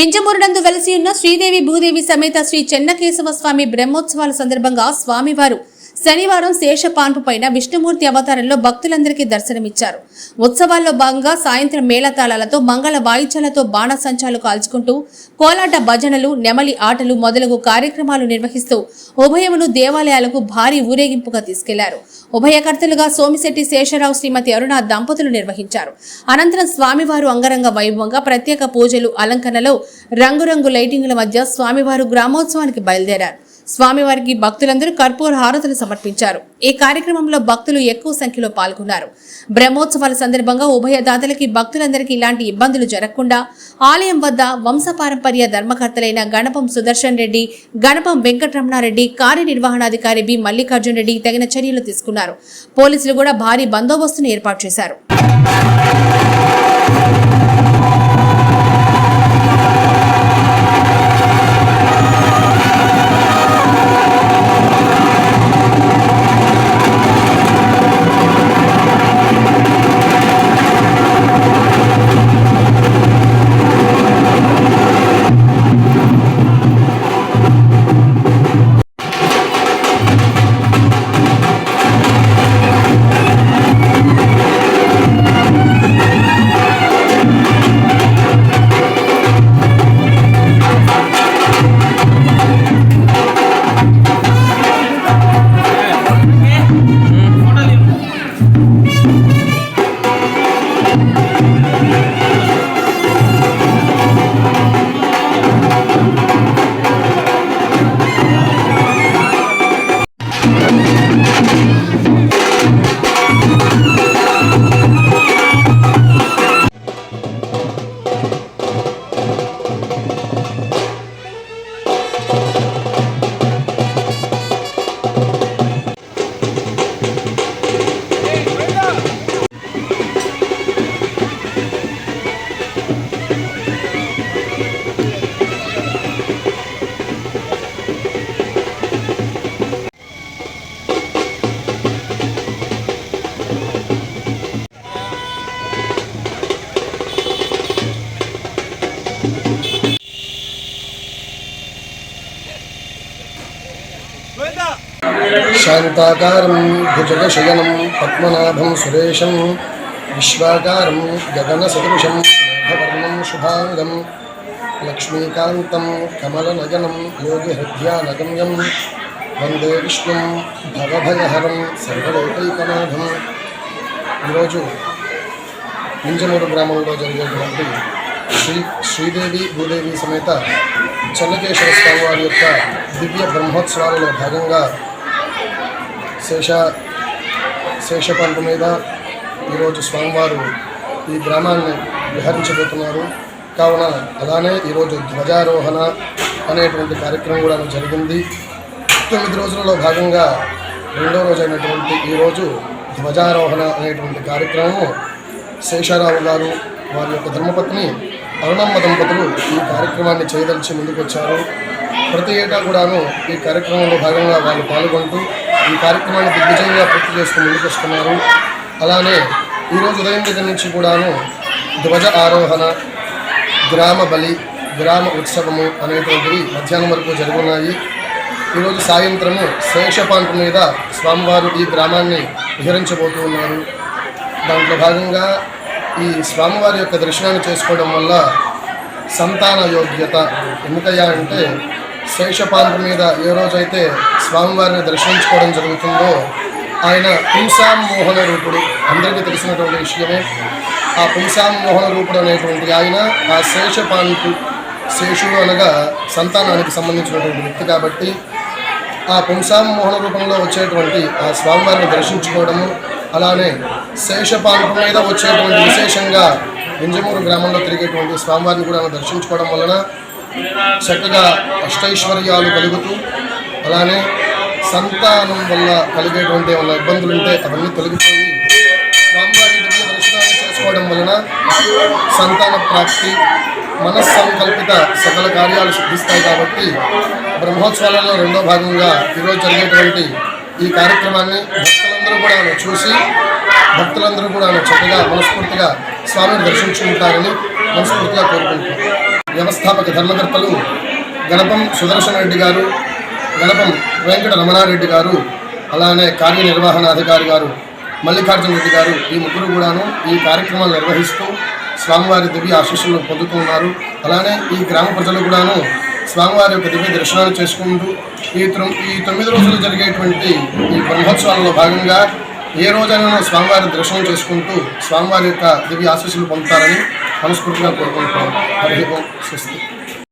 వింజమూరునందు వెలసి ఉన్న శ్రీదేవి భూదేవి సమేత శ్రీ చెన్నకేశవ స్వామి బ్రహ్మోత్సవాల సందర్భంగా స్వామివారు శనివారం శేషపాన్పు పైన విష్ణుమూర్తి అవతారంలో భక్తులందరికీ దర్శనమిచ్చారు. ఉత్సవాల్లో భాగంగా సాయంత్రం మేళతాళాలతో మంగళ వాయిద్యాలతో బాణసంచాలు కాల్చుకుంటూ కోలాట భజనలు నెమలి ఆటలు మొదలగు కార్యక్రమాలు నిర్వహిస్తూ ఉభయమును దేవాలయాలకు భారీ ఊరేగింపుగా తీసుకెళ్ళారు. ఉభయకర్తలుగా సోమిశెట్టి శేషరావు శ్రీమతి అరుణ దంపతులు నిర్వహించారు. అనంతరం స్వామివారు అంగరంగ వైభవంగా ప్రత్యేక పూజలు అలంకరణలో రంగురంగు లైటింగుల మధ్య స్వామివారు గ్రామోత్సవానికి బయలుదేరారు. స్వామివారికి భక్తులందరూ కర్పూర హారతులు సమర్పించారు. ఈ కార్యక్రమంలో భక్తులు ఎక్కువ సంఖ్యలో పాల్గొన్నారు. బ్రహ్మోత్సవాల సందర్భంగా ఉభయ దాతలకి భక్తులందరికీ ఇలాంటి ఇబ్బందులు జరగకుండా ఆలయం వద్ద వంశపారంపర్య ధర్మకర్తలైన గణపం సుదర్శన్ రెడ్డి గణపం వెంకటరమణారెడ్డి కార్యనిర్వహణాధికారి బి మల్లికార్జున్ రెడ్డి తగిన చర్యలు తీసుకున్నారు. పోలీసులు కూడా భారీ బందోబస్తును ఏర్పాటు చేశారు. శాంతాకారం భుజగశయనం పద్మనాభం సురేశం విశ్వాకారం గగన సదృశం మేఘవర్ణం శుభాంగం లక్ష్మీకాంతం కమలనయనం యోగిహృద్యానగమ్యం వందే విష్ణుం భవభయహరం సర్వలోకైకనాథం ఈరోజు మింజమూరు గ్రామంలో జరిగేటువంటి శ్రీ శ్రీదేవి భూదేవి సమేత చల్లకేశ్వర స్వామి వారి యొక్క దివ్య బ్రహ్మోత్సవాలలో భాగంగా శేష శేషపంట మీద ఈరోజు స్వామివారు ఈ గ్రామాన్ని విహరించబోతున్నారు. కావున అలానే ఈరోజు ధ్వజారోహణ అనేటువంటి కార్యక్రమం కూడా జరిగింది. తొమ్మిది రోజులలో భాగంగా రెండో రోజు అయినటువంటి ఈరోజు ధ్వజారోహణ అనేటువంటి కార్యక్రమము శేషారావు గారు వారి యొక్క ధర్మపత్ని అరుణమ్మ దంపతులు ఈ కార్యక్రమాన్ని చేయదలిచి ముందుకొచ్చారు. ప్రతి ఏటా కూడాను ఈ కార్యక్రమంలో భాగంగా వాళ్ళు పాల్గొంటూ ఈ కార్యక్రమాన్ని దిగ్విజయంగా పూర్తి చేసుకుని ముందుకొస్తున్నారు అలానే ఈరోజు ఉదయం దగ్గర నుంచి కూడాను ధ్వజ ఆరోహణ గ్రామ బలి గ్రామ ఉత్సవము అనేటువంటివి మధ్యాహ్నం వరకు జరుగున్నాయి. ఈరోజు సాయంత్రము శేషపాంపు మీద స్వామివారు ఈ గ్రామాన్ని విహరించబోతూ ఉన్నారు. దాంట్లో భాగంగా ఈ స్వామివారి యొక్క దర్శనాన్ని చేసుకోవడం వల్ల సంతాన యోగ్యత ఎందుకయ్యా అంటే శేషపాంపు మీద ఏ రోజైతే స్వామివారిని దర్శించుకోవడం జరుగుతుందో ఆయన పుంసాం మోహన రూపుడు. అందరికీ తెలిసినటువంటి విషయమే. ఆ పుంసాం మోహన రూపుడు అనేటువంటి ఆయన ఆ శేషపాంపు శేషుడు అనగా సంతానానికి సంబంధించినటువంటి వ్యక్తి కాబట్టి ఆ పుంసాం మోహన రూపంలో వచ్చేటువంటి ఆ స్వామివారిని దర్శించుకోవడము అలానే శేషపాంపు మీద వచ్చేటువంటి విశేషంగా ఇంజమూరు గ్రామంలో తిరిగేటువంటి స్వామివారిని కూడా దర్శించుకోవడం వలన చక్కగా అష్టైశ్వర్యాలు కలుగుతూ అలానే సంతానం వల్ల కలిగేటువంటి వల్ల ఇబ్బందులు ఉంటే అవన్నీ తొలగిపోయి స్వామివారి దివ్య దర్శనాన్ని చేసుకోవడం వలన సంతాన ప్రాప్తి మనస్సంకల్పిత సకల కార్యాలు సిద్ధిస్తాయి కాబట్టి బ్రహ్మోత్సవాలలో రెండో భాగంగా ఈరోజు జరిగేటువంటి ఈ కార్యక్రమాన్ని భక్తులందరూ కూడా చూసి భక్తులందరూ కూడా చక్కగా మనస్ఫూర్తిగా స్వామిని దర్శించుకుంటారని మనస్ఫూర్తిగా కోరుకుంటున్నాను వ్యవస్థాపక ధర్మకర్తలు గణపం సుదర్శన రెడ్డి గారు గణపం వెంకట రమణారెడ్డి గారు అలానే కార్యనిర్వహణాధికారి గారు మల్లికార్జున రెడ్డి గారు ఈ ముగ్గురు కూడాను ఈ కార్యక్రమాలు నిర్వహిస్తూ స్వామివారి దివ్య ఆశీస్సులు పొందుతున్నారు. అలానే ఈ గ్రామ ప్రజలు కూడాను స్వామివారి యొక్క దివ్య దర్శనాలు చేసుకుంటూ ఈ ఈ తొమ్మిది రోజులు జరిగేటువంటి ఈ బ్రహ్మోత్సవాలలో భాగంగా ఏ రోజైనా స్వామివారి దర్శనం చేసుకుంటూ స్వామివారి యొక్క దివ్య ఆశీస్సులు పొందుతారని మనస్ఫూర్తిగా కోరుకుంటున్నాం. హరి ఓం స్వస్తి.